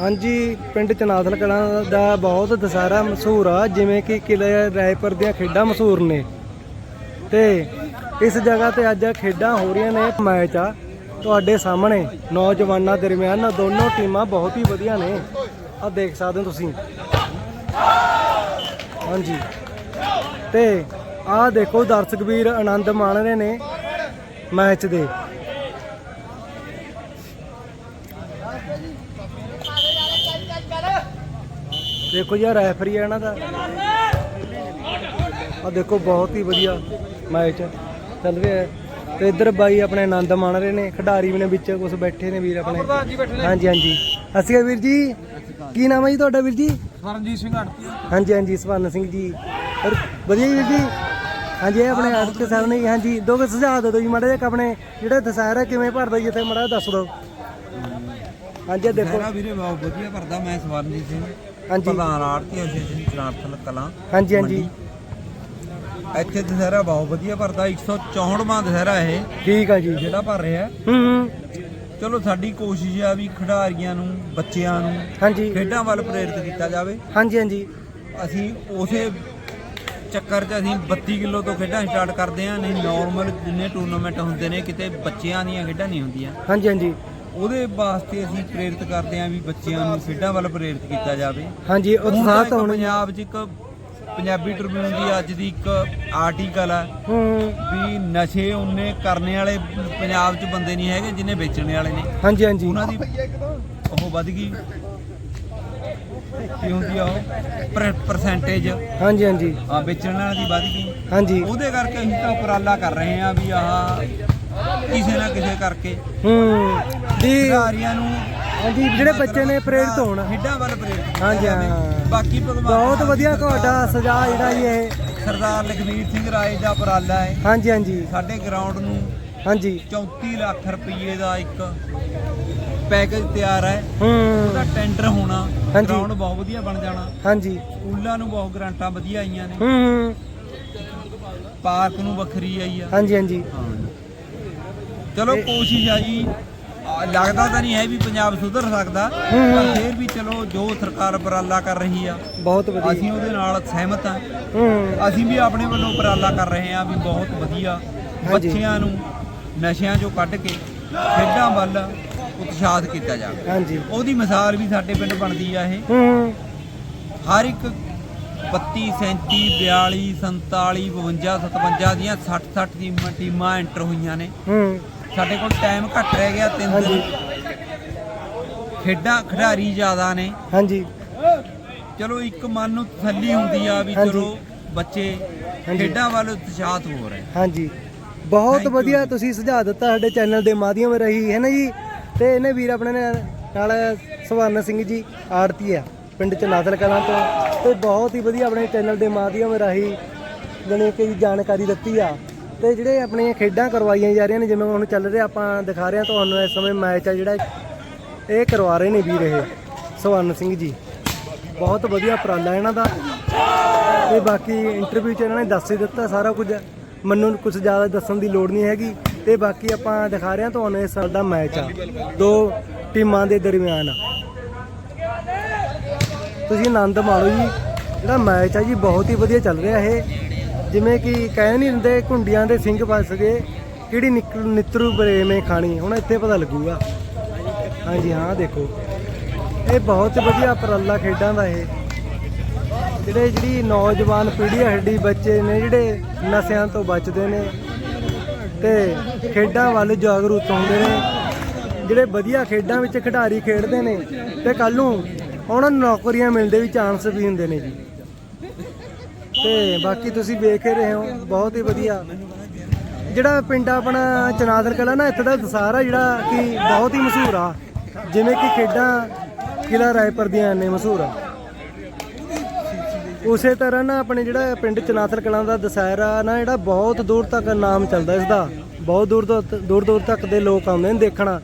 ਹਾਂਜੀ, ਪਿੰਡ ਚਨਾਦਲ ਕਲਾਂ ਦਾ ਬਹੁਤ ਦਸਹਿਰਾ ਮਸ਼ਹੂਰ ਆ, ਜਿਵੇਂ ਕਿ ਕਿਲੇ ਰਾਏਪੁਰ ਦੀਆਂ ਖੇਡਾਂ ਮਸ਼ਹੂਰ ਨੇ। ਤੇ ਇਸ ਜਗ੍ਹਾ ਤੇ ਅੱਜ ਖੇਡਾਂ ਹੋ ਰਹੀਆਂ ਨੇ, ਮੈਚ ਆ। ਤੁਹਾਡੇ ਸਾਹਮਣੇ ਨੌਜਵਾਨਾਂ ਦਰਮਿਆਨ ਦੋਨੋਂ ਟੀਮਾਂ ਬਹੁਤ ਹੀ ਵਧੀਆ ਨੇ। ਆ ਦੇਖ ਸਕਦੇ ਹੋ ਤੁਸੀਂ। ਹਾਂਜੀ। ਤੇ ਆਹ ਦੇਖੋ, ਦਰਸ਼ਕ ਵੀਰ ਆਨੰਦ ਮਾਣ ਰਹੇ ਨੇ ਮੈਚ ਦੇ। ਦੇਖੋ ਯਾਰ ਰੈਫਰੀ ਆ ਇਹਨਾਂ ਦਾ। ਆ ਦੇਖੋ ਬਹੁਤ ਹੀ ਵਧੀਆ ਮੈਚ ਚੱਲ ਰਿਹਾ ਹੈ। ਤੇ ਇੱਧਰ ਬਾਈ ਆਪਣੇ ਆਨੰਦ ਮਾਣ ਰਹੇ ਨੇ ਖਿਡਾਰੀ ਵੀ ਨੇ ਵਿੱਚ ਕੁਝ ਬੈਠੇ ਨੇ ਵੀਰ ਆਪਣੇ। ਹਾਂਜੀ ਹਾਂਜੀ। ਅਸੀਂ ਵੀਰ ਜੀ। ਕੀ ਨਾਮ ਹੈ ਜੀ ਤੁਹਾਡਾ ਵੀਰ ਜੀ? ਸਰਨਜੀਤ ਸਿੰਘ ਹਟਤੀ ਹਾਂਜੀ ਹਾਂਜੀ ਸਵਰਨ ਸਿੰਘ ਜੀ। ਹੋਰ ਵਧੀਆ ਜੀ ਵੀਰ ਜੀ? ਹਾਂਜੀ ਇਹ ਆਪਣੇ ਆੜਕੇ ਸਾਹਿਬ ਨੇ ਹਾਂਜੀ ਦੋ ਕੁ ਸੁਝਾਅ ਦੇ ਦਿਓ ਜੀ ਮਾੜਾ ਜਿਹਾ ਆਪਣੇ ਜਿਹੜਾ ਦਸਹਿਰਾ ਕਿਵੇਂ ਭਰਦਾ ਜੀ ਇੱਥੇ ਮਾੜਾ ਦੱਸ ਦਿਓ। ਹਾਂਜੀ ਦੇਖੋ। ਵੀਰੇ ਬਹੁਤ ਵਧੀਆ ਭਰਦਾ ਮੈਂ ਸਵਰਨਜੀਤ ਸਿੰਘ। ਹਾਂਜੀ। ਪ੍ਰਧਾਨ ਆੜਤੀ ਅਸੀਂ ਚਨਾਰਥਲ ਕਲਾਂ ਹਾਂਜੀ ਹਾਂਜੀ। ਇੱਥੇ ਦੁਸਹਿਰਾ ਬਹੁਤ ਵਧੀਆ ਭਰਦਾ 164ਵਾਂ ਦੁਸਹਿਰਾ ਇਹ। ਠੀਕ ਆ ਜੀ। ਜਿਹੜਾ ਭਰ ਰਿਹਾ ਹੂੰ। ਹੂੰ ਚਲੋ ਸਾਡੀ ਕੋਸ਼ਿਸ਼ ਆ ਵੀ ਖਿਡਾਰੀਆਂ ਨੂੰ ਬੱਚਿਆਂ ਨੂੰ ਹਾਂਜੀ। ਖੇਡਾਂ ਵੱਲ ਪ੍ਰੇਰਿਤ ਕੀਤਾ ਜਾਵੇ। ਹਾਂਜੀ ਹਾਂਜੀ। ਅਸੀਂ ਉਸੇ ਚੱਕਰ 'ਚ ਅਸੀਂ 32 ਕਿਲੋ ਤੋਂ ਖੇਡਾਂ ਸਟਾਰਟ ਕਰਦੇ ਆ ਨਹੀਂ ਨਾਰਮਲ ਜਿੰਨੇ ਟੂਰਨਾਮੈਂਟ ਹੁੰਦੇ ਨੇ ਕਿਤੇ ਬੱਚਿਆਂ ਦੀਆਂ ਖੇਡਾਂ ਨਹੀਂ ਹੁੰਦੀਆਂ। ਹਾਂਜੀ ਹਾਂਜੀ। ਉਹਦੇ ਵਾਸਤੇ ਅਸੀਂ ਪ੍ਰੇਰਿਤ ਕਰਦੇ ਆ ਵੀ ਬੱਚਿਆਂ ਨੂੰ ਖੇਡਾਂ ਵੱਲ ਪ੍ਰੇਰਿਤ ਕੀਤਾ ਜਾਵੇ। ਹਾਂਜੀ ਹੁਣ ਤਾਂ ਉਤਸ਼ਾਹ ਇੱਕ ਤਾਂ ਹੋਣਾ ਪੰਜਾਬ 'ਚ ਇੱਕ ਪੰਜਾਬੀ ਟ੍ਰਿਬਿਊਨ ਦੀ ਅੱਜ ਦੀ ਇੱਕ ਆਰਟੀਕਲ ਆ ਹੂੰ। ਵੀ ਨਸ਼ੇ ਉਹਨੇ ਕਰਨੇ ਵਾਲੇ ਪੰਜਾਬ 'ਚ ਬੰਦੇ ਨਹੀਂ ਹੈਗੇ ਜਿੰਨੇ ਵੇਚਣੇ ਵਾਲੇ ਨੇ। ਹਾਂਜੀ ਹਾਂਜੀ। ਉਹਨਾਂ ਦੀ ਉਹ ਵੱਧ ਗਈ। ਕੀ ਹੁੰਦੀ ਆ ਉਹ? ਪਰਸੈਂਟੇਜ ਹਾਂਜੀ ਹਾਂਜੀ। ਆ ਵੇਚਣ ਵਾਲਿਆਂ ਦੀ ਵੱਧ ਗਈ। ਹਾਂਜੀ। ਉਹਦੇ ਕਰਕੇ ਅਸੀਂ ਤਾਂ ਉਪਰਾਲਾ ਕਰ ਰਹੇ ਆ ਵੀ ਆਹ ਕਿਸੇ ਨਾ ਕਿਸੇ ਕਰਕੇ। ਹੂੰ ਜੀ ਖਿਡਾਰੀਆਂ ਨੂੰ ਹਾਂਜੀ ਜਿਹੜੇ ਬੱਚੇ ਨੇ ਪ੍ਰੇਰਿਤ ਹੋਣ। ਖੇਡਾਂ ਵੱਲ ਪ੍ਰੇਰਿਤ ਹਾਂਜੀ। ਹਾਂ। ਬਾਕੀ ਭਗਵਾਨ ਬਹੁਤ ਵਧੀਆ ਤੁਹਾਡਾ ਸੁਝਾਅ ਜਿਹੜਾ ਜੀ ਇਹ। ਸਰਦਾਰ ਲਖਵੀਰ ਸਿੰਘ ਰਾਏ ਦਾ ਉਪਰਾਲਾ ਹੈ। ਹਾਂਜੀ ਹਾਂਜੀ। ਸਾਡੇ ਗਰਾਊਂਡ ਨੂੰ ਹਾਂਜੀ। 34 ਲੱਖ ਰੁਪਏ ਦਾ ਇੱਕ ਪੈਕੇਜ ਤਿਆਰ ਹੈ। ਹੂੰ। ਉਹਦਾ ਟੈਂਡਰ ਹੋਣਾ। ਗਰਾਊਂਡ ਬਹੁਤ ਵਧੀਆ ਬਣ ਜਾਣਾ। ਹਾਂਜੀ। ਸਕੂਲਾਂ ਨੂੰ ਬਹੁਤ ਗ੍ਰਾਂਟਾਂ ਵਧੀਆ ਆਈਆਂ ਨੇ। ਹੂੰ ਪਾਰਕ ਨੂੰ ਵੱਖਰੀ ਆਈ ਆ। ਹਾਂਜੀ ਹਾਂਜੀ। ਚਲੋ ਕੋਸ਼ਿਸ਼ ਆ ਜੀ। ਆ, ਲੱਗਦਾ ਤਾਂ ਨਹੀਂ ਹੈ ਵੀ ਪੰਜਾਬ ਸੁਧਰ ਸਕਦਾ। ਪਰ ਫਿਰ ਵੀ ਚਲੋ ਜੋ ਸਰਕਾਰ ਉਪਰਾਲਾ ਕਰ ਰਹੀ ਆ ਬਹੁਤ ਵਧੀਆ। ਅਸੀਂ ਉਹਦੇ ਨਾਲ ਸਹਿਮਤ ਹੂੰ। ਅਸੀਂ ਵੀ ਆਪਣੇ ਵੱਲੋਂ ਉਪਰਾਲਾ ਕਰ ਰਹੇ ਹਾਂ ਵੀ ਬਹੁਤ ਵਧੀਆ। ਬੱਚਿਆਂ ਨੂੰ ਨਸ਼ਿਆਂ ਚੋਂ ਕੱਢ ਕੇ ਖੇਡਾਂ ਵੱਲ ਉਤਸ਼ਾਹਿਤ ਕੀਤਾ ਜਾਵੇ। ਹਾਂਜੀ। ਉਹਦੀ ਮਿਸਾਲ ਵੀ ਸਾਡੇ ਪਿੰਡ ਬਣਦੀ ਆ ਇਹ। ਹਰ ਇੱਕ 32 37 42 47 52 57 ਦੀਆਂ 60 60 ਟੀਮਾਂ ਟੀਮਾਂ ਐਂਟਰ ਹੋਈਆਂ ਨੇ। ਸਾਡੇ ਕੋਲ ਟਾਈਮ ਘੱਟ ਰਹਿ ਗਿਆ ਤਿੰਨ ਹਾਂਜੀ। ਦਿਨ ਖੇਡਾਂ ਖਿਡਾਰੀ ਜ਼ਿਆਦਾ ਨੇ ਹਾਂਜੀ ਚਲੋ ਇੱਕ ਮਨ ਨੂੰ ਤਸੱਲੀ ਹੁੰਦੀ ਆ ਵੀ। ਚਲੋ ਬੱਚੇ। ਖੇਡਾਂ ਵੱਲ ਉਤਸ਼ਾਹਿਤ ਹੋ ਰਹੇ ਹਾਂਜੀ ਬਹੁਤ ਵਧੀਆ। ਤੁਸੀਂ ਸੁਝਾਅ ਦਿੱਤਾ ਸਾਡੇ ਚੈਨਲ ਦੇ ਮਾਧਿਅਮ ਰਹੀ ਹੈ ਨਾ ਜੀ ਤੇ ਇਹਨੇ ਵੀਰ ਆਪਣੇ ਨਾਲ ਸਵਰਨ ਸਿੰਘ ਜੀ ਆੜਤੀ ਆ ਪਿੰਡ ਚ ਨਾਦਲ ਕਲਾਂ ਤੋਂ ਤੇ ਬਹੁਤ ਹੀ ਵਧੀਆ ਆਪਣੇ ਚੈਨਲ ਦੇ ਮਾਧਿਅਮ ਰਾਹੀਂ ਜਣੇ ਕਿ ਜਾਣਕਾਰੀ ਦਿੱਤੀ ਆ ਤੇ ਜਿਹੜੇ ਆਪਣੀਆਂ ਖੇਡਾਂ ਕਰਵਾਈਆਂ ਜਾ ਰਹੀਆਂ ਨੇ, ਜਿਵੇਂ ਹੁਣ ਚੱਲ ਰਿਹਾ, ਆਪਾਂ ਦਿਖਾ ਰਹੇ ਹਾਂ ਤੁਹਾਨੂੰ ਇਸ ਸਮੇਂ ਮੈਚ ਆ ਜਿਹੜਾ, ਇਹ ਕਰਵਾ ਰਹੇ ਨੇ ਵੀਰ ਇਹ, ਸਵਰਨ ਸਿੰਘ ਜੀ। ਬਹੁਤ ਵਧੀਆ ਉਪਰਾਲਾ ਇਹਨਾਂ ਦਾ। ਤੇ ਬਾਕੀ ਇੰਟਰਵਿਊ 'ਚ ਇਹਨਾਂ ਨੇ ਦੱਸ ਹੀ ਦਿੱਤਾ ਸਾਰਾ ਕੁਝ। ਮੈਨੂੰ ਕੁਝ ਜ਼ਿਆਦਾ ਦੱਸਣ ਦੀ ਲੋੜ ਨਹੀਂ ਹੈਗੀ। ਤੇ ਬਾਕੀ ਆਪਾਂ ਦਿਖਾ ਰਹੇ ਹਾਂ ਤੁਹਾਨੂੰ ਇਸ ਸਾਲ ਦਾ ਮੈਚ ਆ। ਦੋ ਟੀਮਾਂ ਦੇ ਦਰਮਿਆਨ ਤੁਸੀਂ ਆਨੰਦ ਮਾਣੋ ਜੀ। ਜਿਹੜਾ ਮੈਚ ਆ ਜੀ, ਬਹੁਤ ਹੀ ਵਧੀਆ ਚੱਲ ਰਿਹਾ ਇਹ। ਜਿਵੇਂ ਕਿ ਕਹਿ ਨਹੀਂ ਦਿੰਦੇ ਘੁੰਡੀਆਂ ਦੇ ਸਿੰਘ ਫਸ ਗਏ, ਕਿਹੜੀ ਨਿਕ- ਨਿਤਰੂ ਬਰੇਵੇਂ ਖਾਣੀ, ਹੁਣ ਇੱਥੇ ਪਤਾ ਲੱਗੂਗਾ। ਹਾਂਜੀ, ਹਾਂ, ਦੇਖੋ। ਇਹ ਬਹੁਤ ਵਧੀਆ ਉਪਰਾਲਾ ਖੇਡਾਂ ਦਾ ਇਹ। ਜਿਹੜੇ ਜਿਹੜੀ ਨੌਜਵਾਨ ਪੀੜ੍ਹੀ ਹੱਡੀ ਬੱਚੇ ਨੇ ਜਿਹੜੇ ਨਸ਼ਿਆਂ ਤੋਂ ਬਚਦੇ ਨੇ ਤੇ ਖੇਡਾਂ ਵੱਲ ਜਾਗਰੂਕ ਹੁੰਦੇ ਨੇ, ਜਿਹੜੇ ਵਧੀਆ ਖੇਡਾਂ ਵਿੱਚ ਖਿਡਾਰੀ ਖੇਡਦੇ ਨੇ ਤੇ ਕੱਲ ਨੂੰ ਉਹਨਾਂ ਨੂੰ ਨੌਕਰੀਆਂ ਮਿਲਦੇ ਵੀ ਚਾਂਸ ਵੀ ਹੁੰਦੇ ਨੇ ਜੀ। ਤੇ ਬਾਕੀ ਤੁਸੀਂ ਵੇਖ ਹੀ ਰਹੇ ਹੋ, ਬਹੁਤ ਹੀ ਵਧੀਆ। ਜਿਹੜਾ ਪਿੰਡ ਆਪਣਾ ਚਨਾਦਰ ਕਲਾ ਨਾ, ਇੱਥੇ ਦਾ ਦਸਹਿਰਾ ਜਿਹੜਾ ਕਿ ਬਹੁਤ ਹੀ ਮਸ਼ਹੂਰ ਆ। ਜਿਵੇਂ ਕਿ ਖੇਡਾਂ ਕਿਲਾ ਰਾਏਪੁਰ ਦੀਆਂ ਨੇ ਮਸ਼ਹੂਰ ਆ। ਉਸੇ ਤਰ੍ਹਾਂ ਨਾ ਆਪਣੇ ਜਿਹੜਾ ਪਿੰਡ ਚਨਾਥਲ ਕਲਾਂ ਦਾ ਦਸਹਿਰਾ ਨਾ, ਜਿਹੜਾ ਬਹੁਤ ਦੂਰ ਤੱਕ ਨਾਮ ਚੱਲਦਾ ਇਸ ਦਾ। ਬਹੁਤ ਦੂਰ ਤੋਂ ਦੂਰ ਦੂਰ ਤੱਕ ਦੇ ਲੋਕ ਆਉਂਦੇ ਨੇ ਦੇਖਣਾ।